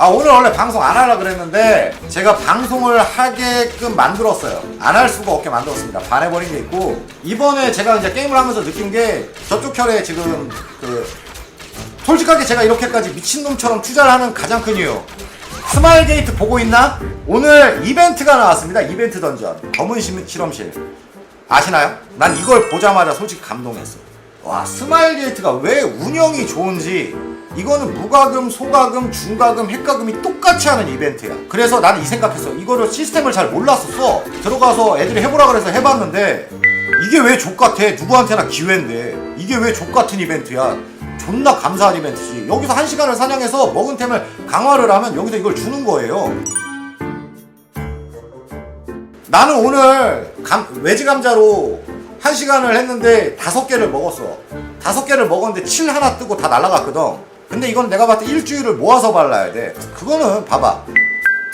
아 오늘 원래 방송 안 하려 그랬는데 제가 방송을 하게끔 만들었어요. 안 할 수가 없게 만들었습니다. 반해버린 게 있고 이번에 제가 이제 게임을 하면서 느낀 게 저쪽 혈에 지금 그 솔직하게 제가 이렇게까지 미친놈처럼 투자를 하는 가장 큰 이유. 스마일 게이트 보고 있나? 오늘 이벤트가 나왔습니다. 이벤트 던전. 검은 시- 실험실. 아시나요? 난 이걸 보자마자 솔직히 감동했어. 와, 스마일 게이트가 왜 운영이 좋은지 이거는 무과금, 소과금, 중과금, 핵과금이 똑같이 하는 이벤트야. 그래서 나는 이 생각했어. 이거를 시스템을 잘 몰랐었어. 들어가서 애들이 해보라 그래서 해봤는데 이게 왜 족같아? 누구한테나 기회인데 이게 왜 족같은 이벤트야? 존나 감사한 이벤트지. 여기서 한 시간을 사냥해서 먹은 템을 강화를 하면 여기서 이걸 주는 거예요. 나는 오늘 감, 외지 감자로 한 시간을 했는데 다섯 개를 먹었어. 다섯 개를 먹었는데 칠 하나 뜨고 다 날라갔거든. 근데 이건 내가 봤을 때 일주일을 모아서 발라야 돼. 그거는 봐봐.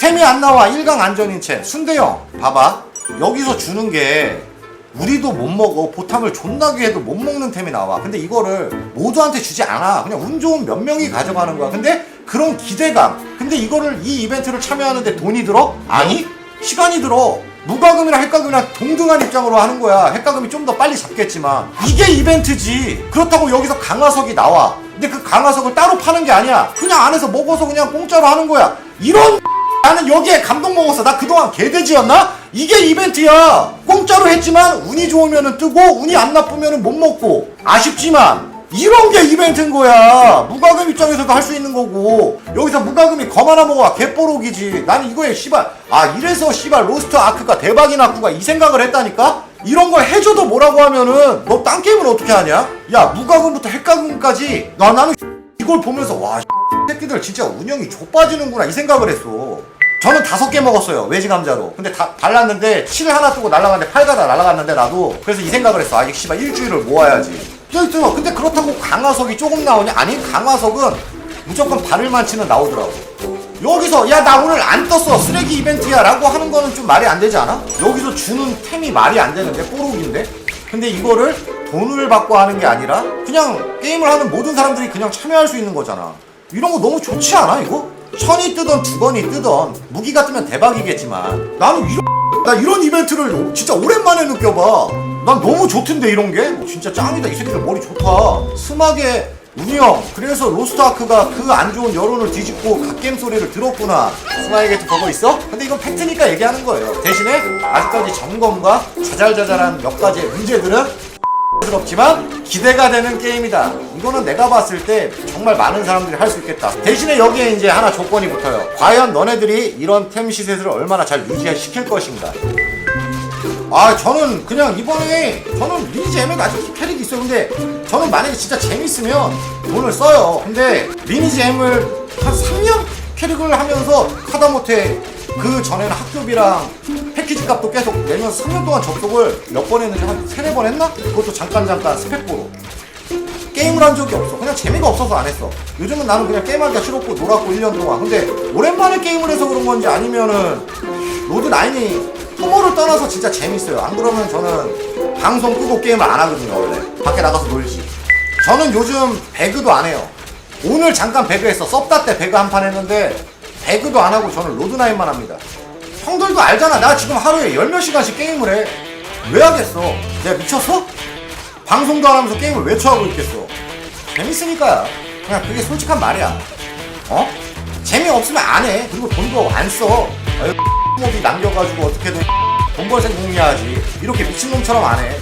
템이 안 나와. 1강 안전인체. 순대형. 봐봐. 여기서 주는 게 우리도 못 먹어. 보탐을 존나게 해도 못 먹는 템이 나와. 근데 이거를 모두한테 주지 않아. 그냥 운 좋은 몇 명이 가져가는 거야. 근데 그런 기대감. 근데 이거를 이 이벤트를 참여하는데 돈이 들어? 아니? 시간이 들어. 무과금이랑 핵과금이랑 동등한 입장으로 하는 거야. 핵과금이 좀 더 빨리 잡겠지만 이게 이벤트지. 그렇다고 여기서 강화석이 나와. 근데 그 강화석을 따로 파는 게 아니야. 그냥 안에서 먹어서 그냥 공짜로 하는 거야. 이런 나는 여기에 감동 먹었어. 나 그동안 개돼지였나? 이게 이벤트야. 공짜로 했지만 운이 좋으면 뜨고 운이 안 나쁘면 못 먹고 아쉽지만 이런 게 이벤트인 거야. 무과금 입장에서도 할 수 있는 거고 여기서 무과금이 검 하나 먹어봐 개뽀록이지. 나는 이거에 씨발 아 이래서 씨발 로스트 아크가 대박이 났구가 이 생각을 했다니까. 이런 걸 해줘도 뭐라고 하면은 너 딴 게임을 어떻게 하냐? 야 무과금부터 핵과금까지 나 나는 이걸 보면서 와 새끼들 진짜 운영이 좆빠지는구나 이 생각을 했어. 저는 다섯 개 먹었어요 외지 감자로. 근데 다 달랐는데 칠 하나 뜨고 날아갔는데 팔가 다 날아갔는데 나도 그래서 이 생각을 했어. 아 이거 씨발 일주일을 모아야지. 또 근데 그렇다고 강화석이 조금 나오냐? 아니 강화석은 무조건 바늘만 치는 나오더라고. 여기서 야 나 오늘 안 떴어. 쓰레기 이벤트야. 라고 하는 거는 좀 말이 안 되지 않아? 여기서 주는 템이 말이 안 되는데 뽀록인데? 근데 이거를 돈을 받고 하는 게 아니라 그냥 게임을 하는 모든 사람들이 그냥 참여할 수 있는 거잖아. 이런 거 너무 좋지 않아 이거? 천이 뜨던 두 건이 뜨던 무기가 뜨면 대박이겠지만. 나는 이런 나 이런 이벤트를 진짜 오랜만에 느껴봐. 난 너무 좋던데 이런 게? 어, 진짜 짱이다. 이 새끼들 머리 좋다. 스마게 운영 그래서 로스트아크가 그 안 좋은 여론을 뒤집고 갓겜 소리를 들었구나 스마이게트 보고 있어? 근데 이건 팩트니까 얘기하는 거예요 대신에 아직까지 점검과 자잘자잘한 몇 가지의 문제들은 스럽지만 기대가 되는 게임이다. 이거는 내가 봤을 때 정말 많은 사람들이 할 수 있겠다. 대신에 여기에 이제 하나 조건이 붙어요. 과연 너네들이 이런 템 시세를 얼마나 잘 유지시킬 것인가. 아 저는 그냥 이번에 저는 리니지 M에 아직 캐릭이 있어요. 근데 저는 만약에 진짜 재밌으면 돈을 써요. 근데 리니지 M을 한 3년 캐릭을 하면서 하다못해 그 전에는 학교비랑 패키지 값도 계속 내면서 3년 동안 접속을 몇 번 했는지 한 세네 번 했나? 그것도 잠깐 잠깐 스펙 보러 게임을 한 적이 없어. 그냥 재미가 없어서 안 했어. 요즘은 나는 그냥 게임하기가 싫었고 놀았고 1년 동안. 근데 오랜만에 게임을 해서 그런 건지 아니면은 로드 라인이 혐오를 떠나서 진짜 재밌어요. 안 그러면 저는 방송 끄고 게임을 안 하거든요, 원래. 밖에 나가서 놀지. 저는 요즘 배그도 안 해요. 오늘 잠깐 배그 했어. 섭다 때 배그 한 판 했는데 배그도 안 하고 저는 로드나인만 합니다. 형들도 알잖아. 나 지금 하루에 열몇 시간씩 게임을 해. 왜 하겠어? 내가 미쳤어? 방송도 안 하면서 게임을 왜 처하고 있겠어? 재밌으니까야. 그냥 그게 솔직한 말이야. 어? 재미없으면 안 해. 그리고 돈도 안 써. 아유, 몹이 남겨가지고 어떻게든 돈벌 생각해야지. 이렇게 미친놈처럼 안 해.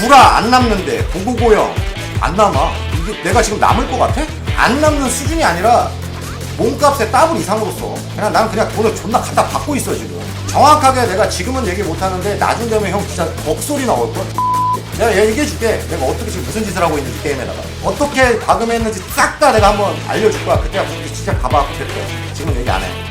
구라 안 남는데, 고고고형 안 남아. 이게 내가 지금 남을 것 같아? 안 남는 수준이 아니라 몸값에 더블 이상으로 써. 그냥 나는 그냥 돈을 존나 갖다 받고 있어, 지금. 정확하게 내가 지금은 얘기 못 하는데, 나중 되면 형 진짜 억소리 나올걸? 내가 얘기해줄게. 내가 어떻게 지금 무슨 짓을 하고 있는지 게임에다가. 어떻게 과금했는지 싹 다 내가 한번 알려줄 거야. 그때가 진짜 가봐. 그때. 지금 얘기 안 해.